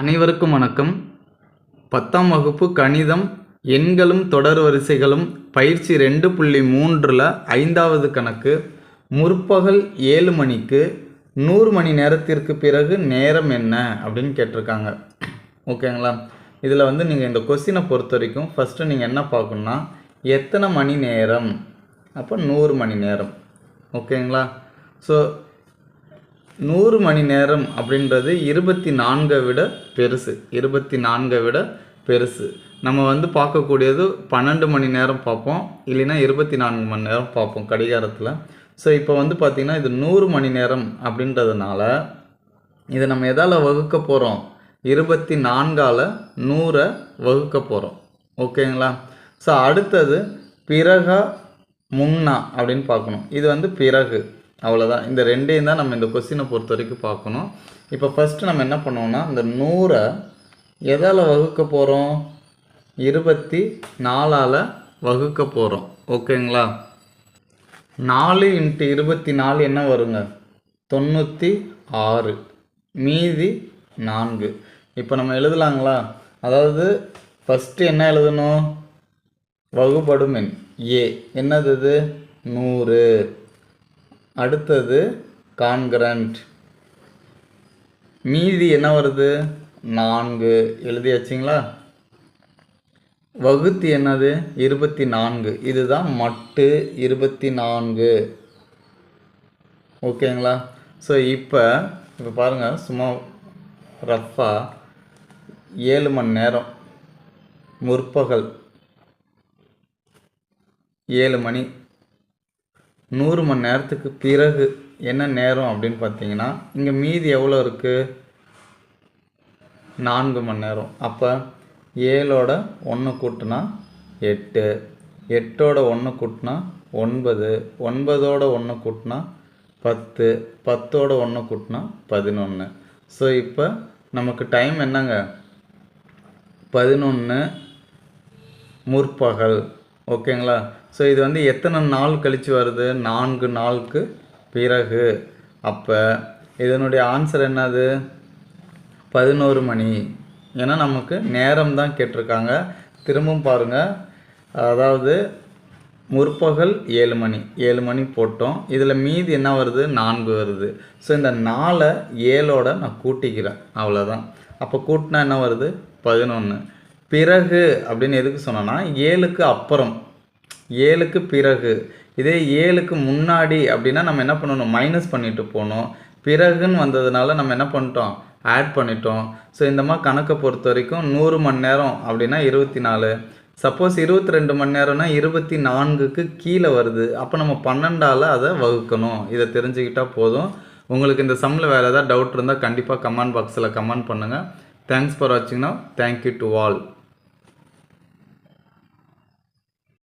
அனைவருக்கும் வணக்கம். பத்தாம் வகுப்பு கணிதம் எண்களும் தொடர் வரிசைகளும் பயிற்சி ரெண்டு புள்ளி மூன்றில் ஐந்தாவது கணக்கு முற்பகல் ஏழு மணிக்கு நூறு மணி நேரத்திற்கு பிறகு நேரம் என்ன? அப்படின்னு கேட்டிருக்காங்க. ஓகேங்களா? இதில் வந்து நீங்கள் இந்த கொஸ்டினை பொறுத்த வரைக்கும் ஃபஸ்ட்டு நீங்கள் என்ன பார்க்கணுன்னா எத்தனை மணி நேரம்? அப்போ நூறு மணி நேரம். ஓகேங்களா? ஸோ நூறு மணி நேரம் அப்படின்றது இருபத்தி நான்கை விட பெருசு. இருபத்தி நான்கை விட பெருசு. நம்ம வந்து பார்க்கக்கூடியது பன்னெண்டு மணி நேரம் பார்ப்போம். இல்லைன்னா இருபத்தி நான்கு மணி நேரம் பார்ப்போம் கடிகாரத்தில். ஸோ இப்போ வந்து பார்த்திங்கன்னா இது நூறு மணி நேரம் அப்படின்றதுனால இதை நம்ம எதால் வகுக்க போகிறோம் இருபத்தி நான்கால் நூறை வகுக்க போகிறோம் ஓகேங்களா? ஸோ அடுத்தது பிறகா முன்னா அப்படின்னு பார்க்கணும். இது வந்து பிறகு. அவ்வளோதான் இந்த ரெண்டையும் தான் நம்ம இந்த கொஸ்டினை பொறுத்த வரைக்கும் பார்க்கணும். இப்போ ஃபஸ்ட்டு நம்ம என்ன பண்ணுவோம்னா இந்த நூறை எதால் வகுக்க போகிறோம் இருபத்தி நாலால் வகுக்க போகிறோம் ஓகேங்களா நாலு இன்ட்டு இருபத்தி நாலு என்ன வருங்க? தொண்ணூற்றி ஆறு. மீதி நான்கு. இப்போ நம்ம எழுதலாங்களா? அதாவது ஃபஸ்ட்டு என்ன எழுதணும்? வகுபடும் எண். ஏ என்னது இது? நூறு. அடுத்தது கான்கிரண்ட் மீதி என்ன வருது? நான்கு. எழுதியாச்சுங்களா? வகுத்து என்னது? இருபத்தி நான்கு இதுதான் மட்டு இருபத்தி நான்கு ஓகேங்களா? ஸோ இப்போ இப்போ பாருங்கள் சும்மா ரஃப்பாக ஏழு மணி நேரம். முற்பகல். ஏழு மணி. நூறு மணி நேரத்துக்கு பிறகு என்ன நேரம் அப்படின்னு பார்த்தீங்கன்னா இங்கே மீதி எவ்வளோ இருக்குது நான்கு மணி நேரம். அப்போ ஏழோட ஒன்று கூட்டினா எட்டு. எட்டோட ஒன்று கூட்டினா ஒன்பது. ஒன்பதோட ஒன்று கூட்டினா பத்து. பத்தோட ஒன்று கூட்டினா பதினொன்று ஸோ இப்போ நமக்கு டைம் என்னங்க? பதினொன்று முற்பகல். ஓகேங்களா ஸோ இது வந்து எத்தனை நாள் கழித்து வருது? நான்கு நாளுக்கு பிறகு. அப்போ இதனுடைய ஆன்சர் என்னது? பதினோரு மணி. ஏன்னா நமக்கு நேரம் தான் கேட்டிருக்காங்க. திரும்பவும் பாருங்கள் அதாவது முற்பகல் ஏழு மணி. ஏழு மணி போட்டோம். இதில் மீதி என்ன வருது? நான்கு வருது. ஸோ இந்த நாலை ஏழோட நான் கூட்டிக்கிறேன். அவ்வளோதான் அப்போ கூட்டினா என்ன வருது? பதினொன்று பிறகு அப்படின்னு எதுக்கு சொன்னோன்னா ஏழுக்கு அப்புறம். ஏழுக்கு பிறகு. இதே ஏழுக்கு முன்னாடி அப்படின்னா நம்ம என்ன பண்ணணும்? மைனஸ் பண்ணிட்டு போகணும். பிறகுன்னு வந்ததுனால நம்ம என்ன பண்ணிட்டோம்? ஆட் பண்ணிட்டோம். ஸோ இந்த மாதிரி கணக்கை பொறுத்த வரைக்கும் நூறு மணி நேரம் அப்படின்னா இருபத்தி நாலு சப்போஸ் இருபத்தி ரெண்டு மணி நேரம்னா இருபத்தி நான்குக்கு கீழே வருது. அப்போ நம்ம பன்னெண்டால் அதை வகுக்கணும். இதை தெரிஞ்சுக்கிட்டால் போதும். உங்களுக்கு இந்த சம்மில் வேறு ஏதாவது டவுட் இருந்தால் கண்டிப்பாக கமெண்ட் பாக்ஸில் கமெண்ட் பண்ணுங்கள் தேங்க்ஸ் ஃபார் வாட்சிங்னா தேங்க்யூ டு ஆல்